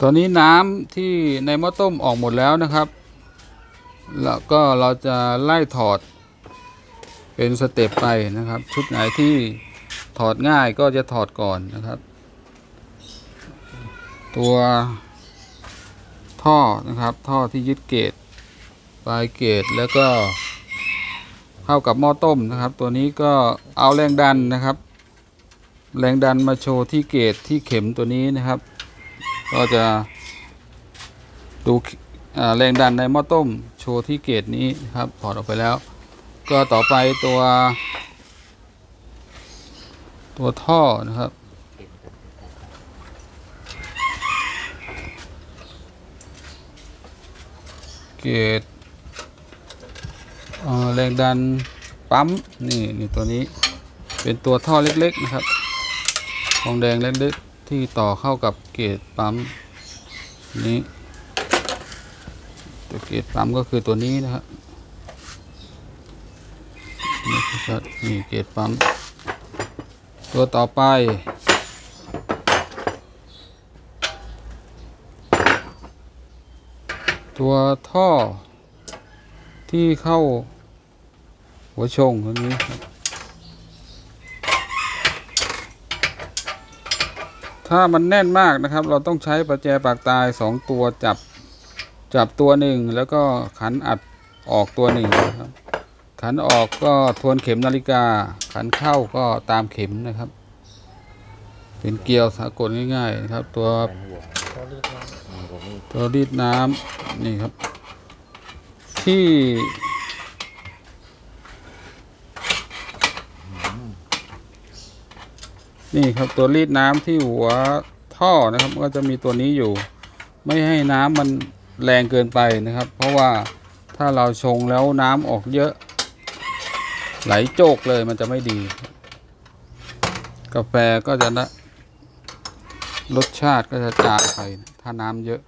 ตอนนี้น้ำที่ในหม้อต้มออกหมดแล้วนะครับ แล้วก็เราจะไล่ถอดเป็นสเต็ปไปนะครับ ชุดไหนที่ถอดง่ายก็จะถอดก่อนนะครับ ตัวท่อนะครับท่อที่ยึดเกจปลายเกจแล้วก็เข้ากับหม้อต้มนะครับ ตัวนี้ก็เอาแรงดันนะครับ แรงดันมาโชว์ที่เกจที่เข็มตัวนี้นะครับ ก็จะดูแรงดันในหม้อต้มโชว์ที่เกจนี้ครับถอดออกไปแล้ว ก็ต่อไปตัว ตัวท่อนะครับ เกจแรงดันปั๊มนี่นี่ตัวนี้ เป็นตัวท่อเล็กๆนะครับทองแดงเล็กๆ ที่ต่อเข้ากับเกจปั๊มนี้ตัวเกจปั๊มก็คือตัวนี้นะครับนี่ครับนี่เกจปั๊มตัวต่อไป ตัวท่อที่เข้าหัวชงตัวนี้ครับ ถ้ามันแน่นมากนะครับ เราต้องใช้ประแจปากตายสองตัวจับจับตัวหนึ่งแล้วก็ขันอัดออกตัวหนึ่งนะครับ ขันออกก็ทวนเข็มนาฬิกา ขันเข้าก็ตามเข็มนะครับ เป็นเกลียวสากลง่ายๆนะครับ ตัวตัวรีดน้ำนี่ครับ ที่ นี่ครับตัวรีดน้ำที่หัวท่อนะครับ ก็จะมีตัวนี้อยู่ ไม่ให้น้ำมันแรงเกินไปนะครับ เพราะว่าถ้าเราชงแล้วน้ำออกเยอะ ไหลโจกเลยมันจะไม่ดี กาแฟก็จะนะรสชาติก็จะจางไปถ้าน้ำเยอะ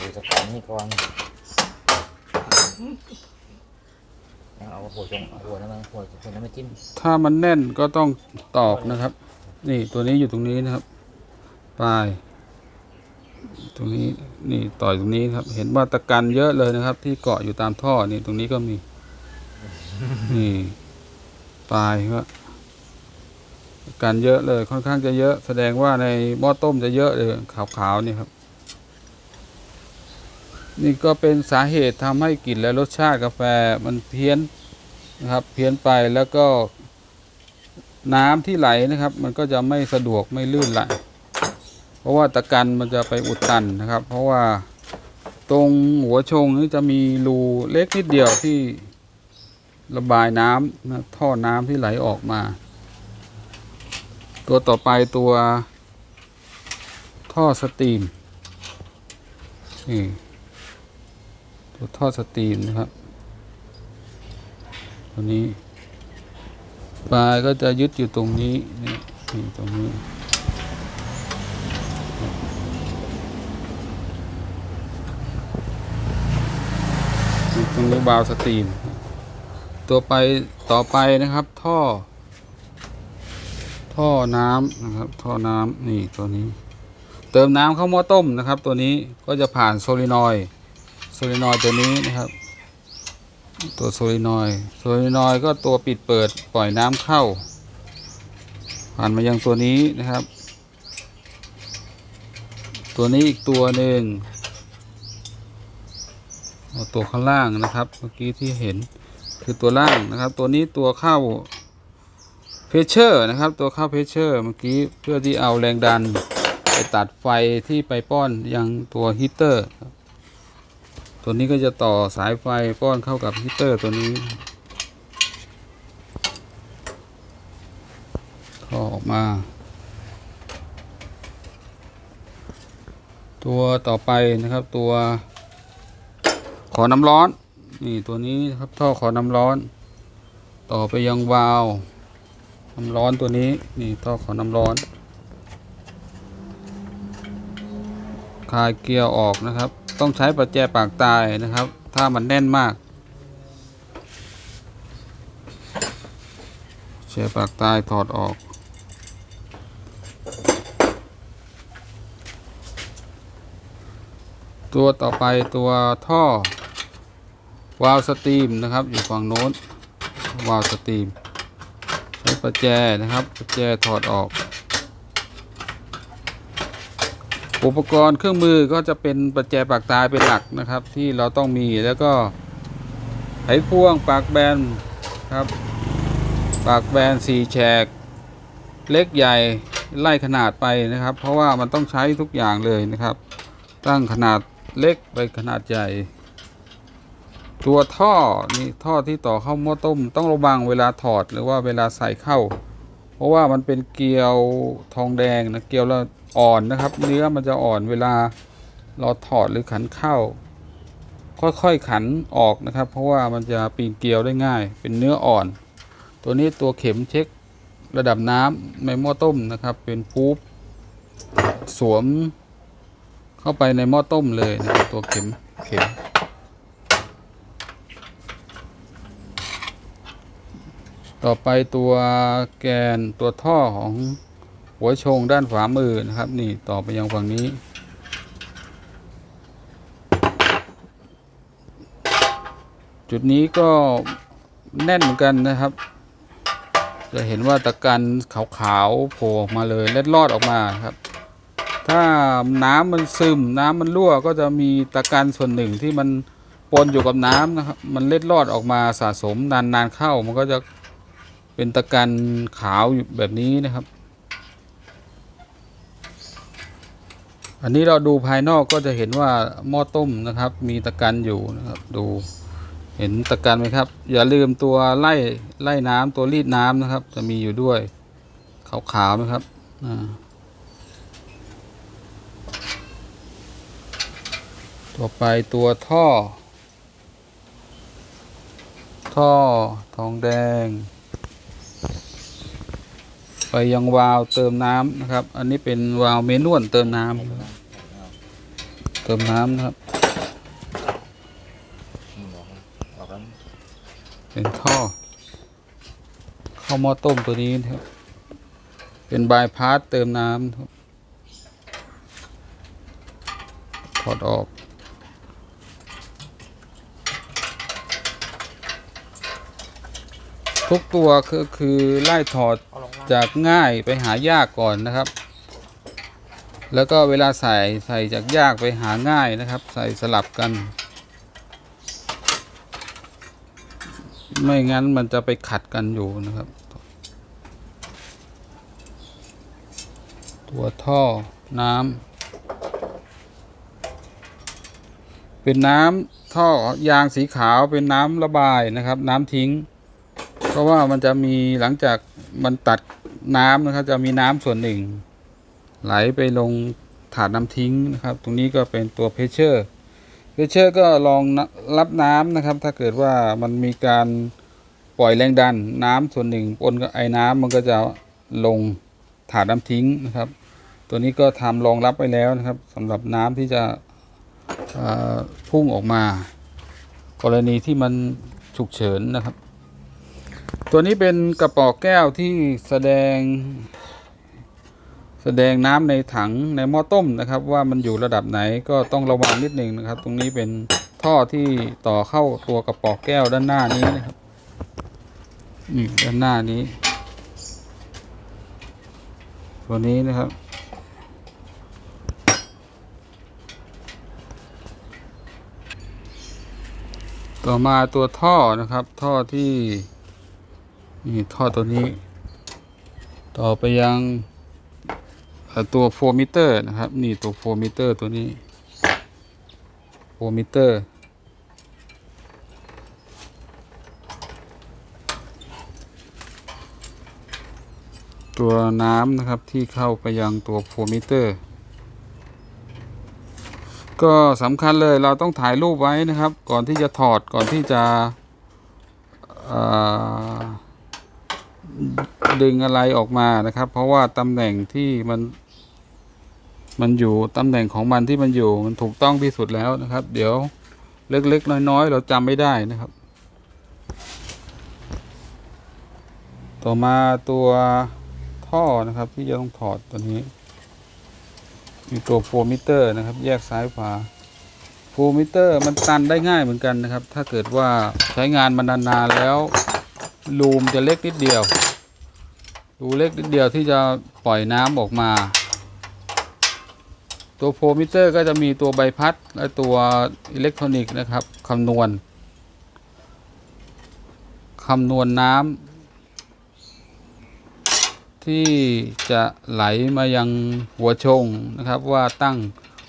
ดูสถานนี่ก่อน เอาหัวจงเอาหัวนั้นมาหัวหัวนั้นมาจิ้มถ้ามันแน่นก็ต้องตอกนะครับ นี่ตัวนี้อยู่ตรงนี้นะครับ ปลาย ตรงนี้นี่ต่อยตรงนี้ครับ เห็นว่าตะกันเยอะเลยนะครับ ที่เกาะอยู่ตามท่อนี่ตรงนี้ก็มี นี่ ปลายก็ตะกันเยอะเลยค่อนข้างจะเยอะ แสดงว่าในหม้อต้มจะเยอะเลยขาวๆนี่ครับ นี่ก็เป็นสาเหตุทำให้กลิ่นและรสชาติกาแฟมันเพี้ยนนะครับเพี้ยนไปแล้วก็น้ำที่ไหลนะครับ มันก็จะไม่สะดวกไม่ลื่นไหลเพราะว่าตะกันมันจะไปอุดตันนะครับ เพราะว่าตรงหัวชงนี่จะมีรูเล็กนิดเดียวที่ระบายน้ำนะท่อน้ำที่ไหลออกมา ตัวต่อไปตัวท่อสตรีมนี่ ตัวท่อสตรีมนะครับ ตัวนี้ปลายก็จะยึดอยู่ตรงนี้นี่ตรงนี้ตรงนี้บาวสตรีม ตัวไปต่อไปนะครับ ท่อ ท่อน้ำนะครับ ท่อน้ำนี่ตัวนี้ เติมน้ำเข้าหม้อต้มนะครับ ตัวนี้ก็จะผ่านโซลินอยด์โซ ลินอยตัวนี้นะครับ ตัวโซลินอยโซลินอยก็ตัวปิดเปิดปล่อยน้ำเข้า ผ่านมายังตัวนี้นะครับ ตัวนี้อีกตัวหนึ่งตัวข้างล่างนะครับ เมื่อกี้ที่เห็นคือตัวล่างนะครับ ตัวนี้ตัวเข้าเพชเชอร์นะครับ ตัวเข้าเพชเชอร์เมื่อกี้เพื่อที่เอาแรงดันไปตัดไฟที่ไปป้อนยังตัวฮีเตอร์ ตัวนี้ก็จะต่อสายไฟป้อนเข้ากับฮีตเตอร์ตัวนี้ท่อออกมา ตัวต่อไปนะครับตัว ขอน้ำร้อนนี่ตัวนี้ครับท่อขอน้ำร้อน ต่อไปยังวาล์วน้ำร้อนตัวนี้นี่ท่อขอน้ำร้อนคลายเกียร์ออกนะครับ ต้องใช้ประแจปากตายนะครับ ถ้ามันแน่นมากแจปากตายถอดออก ตัวต่อไปตัวท่อ วาล์วสตรีมนะครับ อยู่ฝั่งโน้นวาล์วสตรีม ใช้ประแจนะครับ ประแจถอดออก อุปกรณ์เครื่องมือก็จะเป็นประแจปากตายเป็นหลักนะครับ ที่เราต้องมีแล้วก็ไขควงปากแบนครับ ปากแบนสี่แฉก เล็กใหญ่ไล่ขนาดไปนะครับ เพราะว่ามันต้องใช้ทุกอย่างเลยนะครับ ตั้งขนาดเล็กไปขนาดใหญ่ ตัวท่อนี่ท่อที่ต่อเข้าหม้อต้ม ต้องระวังเวลาถอดหรือว่าเวลาใส่เข้า เพราะว่ามันเป็นเกลียวทองแดงนะเกลียวและ อ่อนนะครับ เนื้อมันจะอ่อนเวลาเราถอดหรือขันเข้า ค่อยๆขันออกนะครับ เพราะว่ามันจะปีนเกลียวได้ง่าย เป็นเนื้ออ่อน ตัวนี้ตัวเข็มเช็คระดับน้ำในหม้อต้มนะครับ เป็นฟูบสวมเข้าไปในหม้อต้มเลยนะตัวเข็มเข็มต่อไปตัวแกนตัวท่อของ หัวชงด้านขวามือนะครับ นี่ต่อไปยังฝั่งนี้ จุดนี้ก็แน่นเหมือนกันนะครับ จะเห็นว่าตะกันขาวๆโผล่ออกมาเลยเล็ดลอดออกมาครับ ถ้าน้ำมันซึมน้ำมันรั่วก็จะมีตะกันส่วนหนึ่งที่มันปนอยู่กับน้ำนะครับ มันเล็ดลอดออกมาสะสมนานๆเข้ามันก็จะเป็นตะกันขาวอยู่แบบนี้นะครับ อันนี้เราดูภายนอกก็จะเห็นว่าหม้อต้มนะครับ มีตะกันอยู่นะครับ ดูเห็นตะกันไหมครับ อย่าลืมตัวไล่ไล่น้ำตัวรีดน้ำนะครับ จะมีอยู่ด้วยขาวๆนะครับต่อไปตัวท่อ ท่อทองแดง ไปยังวาล์วเติมน้ำนะครับ อันนี้เป็นวาล์วเมนวลเติมน้ำเติมน้ำนะครับ เป็นท่อ เข้าหม้อต้มตัวนี้นะครับ เป็นบายพาสเติมน้ำครับถอดออกทุกตัวก็คือไล่ถอด จากง่ายไปหายากก่อนนะครับ แล้วก็เวลาใส่ใส่จากยากไปหาง่ายนะครับ ใส่สลับกัน ไม่งั้นมันจะไปขัดกันอยู่นะครับ ตัวท่อน้ำเป็นน้ำท่อยางสีขาวเป็นน้ำระบายนะครับ น้ำทิ้ง เพราะว่ามันจะมีหลังจาก มันตัดน้ำนะครับ จะมีน้ำส่วนหนึ่ง ไหลไปลงถาดน้ำทิ้งนะครับ ตรงนี้ก็เป็นตัวเพชเชอร์เพชเชอร์ก็ลองรับน้ำนะครับ ถ้าเกิดว่ามันมีการปล่อยแรงดันน้ำส่วนหนึ่งปนกับไอ้น้ำมันก็จะลงถาดน้ำทิ้งนะครับ ตัวนี้ก็ทำรองรับไปแล้วนะครับสำหรับน้ำที่จะพุ่งออกมา กรณีที่มันฉุกเฉินนะครับ ตัวนี้เป็นกระป๋อแก้วที่แสดง แสดงน้ำในถังในหม้อต้มนะครับ ว่ามันอยู่ระดับไหนก็ต้องระวังนิดหนึ่งนะครับ ตรงนี้เป็นท่อที่ต่อเข้าตัวกระป๋อแก้วด้านหน้านี้นะครับนี่ด้านหน้านี้ ตัวนี้นะครับต่อมาตัวท่อนะครับท่อที่ นี่ท่อตัวนี้ ต่อไปยังตัวโฟมิเตอร์นะครับ นี่ตัวโฟมิเตอร์ตัวนี้โฟมิเตอร์ตัวน้ำนะครับที่เข้าไปยังตัวโฟมิเตอร์ ก็สำคัญเลยเราต้องถ่ายรูปไว้นะครับ ก่อนที่จะถอดก่อนที่จะ ดึงอะไรออกมานะครับ เพราะว่าตำแหน่งที่มัน มันอยู่ตำแหน่งของมันที่มันอยู่มันถูกต้องที่สุดแล้วนะครับ เดี๋ยวเล็กๆน้อยๆ เราจำไม่ได้นะครับ ต่อมาตัวท่อนะครับ ที่จะต้องถอดตัวนี้มีตัวโฟมิเตอร์นะครับ แยกซ้ายขวาโฟมิเตอร์มันตันได้ง่ายเหมือนกันนะครับ ถ้าเกิดว่าใช้งานมานานๆแล้วรูมจะเล็กนิดเดียว รูเล็กนิดเดียวที่จะปล่อยน้ำออกมา ตัวโฟมิเตอร์ก็จะมีตัวใบพัด และตัวอิเล็กทรอนิกส์นะครับคำนวณคำนวณน้ำที่จะไหลมายังหัวชงนะครับ ว่าตั้ง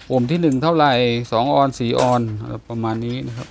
โอห์มที่หนึ่งเท่าไหร่สองออนสี่ออนประมาณนี้นะครับ